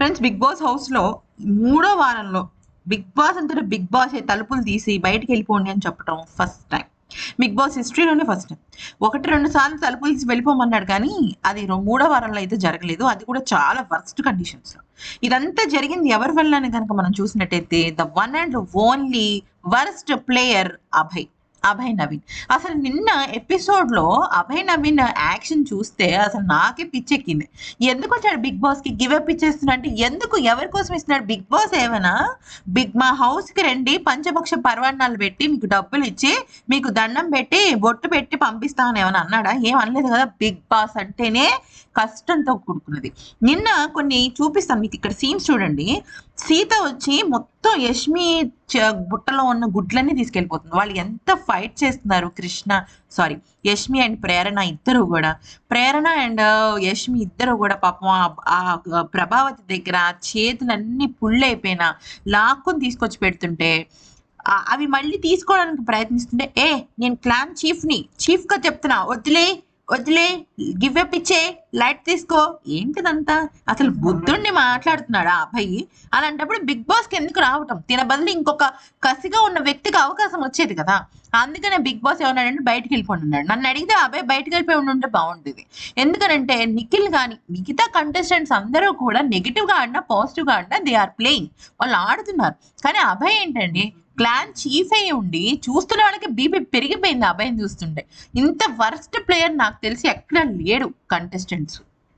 Friends big boss హౌస్లో మూడో వారంలో బిగ్ బాస్ అంతటా బిగ్ బాస్ తలుపులు తీసి బయటకు వెళ్ళిపోండి అని చెప్పడం ఫస్ట్ టైం బిగ్ బాస్ హిస్టరీలోనే ఫస్ట్ టైం ఒకటి రెండు సార్లు తలుపులు తీసి వెళ్ళిపోమన్నాడు కానీ అది మూడో వారంలో అయితే జరగలేదు. అది కూడా చాలా వర్స్ట్ కండిషన్స్లో ఇదంతా జరిగింది ఎవరి వల్ల కనుక మనం చూసినట్టయితే the one and only worst player Abhay. Abhay Naveen. అసలు నిన్న ఎపిసోడ్లో అభయ్ నవీన్ యాక్షన్ చూస్తే అసలు నాకే పిచ్చెక్కింది. ఎందుకు వచ్చాడు బిగ్ బాస్కి గివ్ అప్ ఇచ్చేస్తున్నా అంటే ఎందుకు? ఎవరి కోసం ఇస్తున్నాడు? బిగ్ బాస్ ఏమైనా? బిగ్ మా హౌస్కి రండి పంచపక్ష పర్వాణాలు పెట్టి మీకు డబ్బులు ఇచ్చి మీకు దండం పెట్టి బొట్టు పెట్టి పంపిస్తామని ఏమైనా అన్నాడా? ఏం అనలేదు కదా బిగ్ బాస్ అంటేనే కష్టంతో కూడుకున్నది. నిన్న కొన్ని చూపిస్తాను మీకు ఇక్కడ సీన్స్ చూడండి. సీత వచ్చి మొత్తం యష్మి బుట్టలో ఉన్న గుడ్లన్నీ తీసుకెళ్ళిపోతుంది. వాళ్ళు ఎంత ఫైట్ చేస్తున్నారు కృష్ణ సారీ యష్మి అండ్ ప్రేరణ ఇద్దరు కూడా. ప్రేరణ అండ్ uh, యష్మి ఇద్దరు కూడా పాపం ఆ- ఆ ప్రభావతి దగ్గర ఆ చేతులన్నీ పుళ్ళైపోయినా లాక్కుని తీసుకొచ్చి పెడుతుంటే అవి మళ్ళీ తీసుకోవడానికి ప్రయత్నిస్తుంటే ఏ నేను క్లాన్ చీఫ్ని చీఫ్గా చెప్తున్నా వదిలే వదిలే గివ్ అప్ ఇచ్చే లైట్ తీసుకో. ఏంటిదంతా? అసలు బుద్ధుడిని మాట్లాడుతున్నాడా ఆ అబ్బాయి? అలాంటప్పుడు బిగ్ బాస్కి ఎందుకు రావటం? తిన బదులు ఇంకొక కసిగా ఉన్న వ్యక్తికి అవకాశం వచ్చేది కదా. అందుకనే బిగ్ బాస్ ఏమన్నాడంటే బయటికి వెళ్ళిపోండి అన్నాడు. నన్ను అడిగితే ఆ అబ్బాయి బయటికి వెళ్ళిపోయి ఉండి ఉంటే బాగుంటుంది ఎందుకనంటే నిఖిల్ కానీ మిగతా కంటెస్టెంట్స్ అందరూ కూడా నెగిటివ్గా ఆడినా పాజిటివ్గా ఆడినా దే ఆర్ ప్లేయింగ్ వాళ్ళు ఆడుతున్నారు. కానీ అభయ్ ఏంటండి? క్లాన్ చీఫ్ అయి ఉండి చూస్తున్న వాళ్ళకి బీపీ పెరిగిపోయింది అబ్బాయిని చూస్తుంటే. ఇంత వర్స్ట్ ప్లేయర్ నాకు తెలిసి ఎక్కడ లేడు కంటెస్టెంట్స్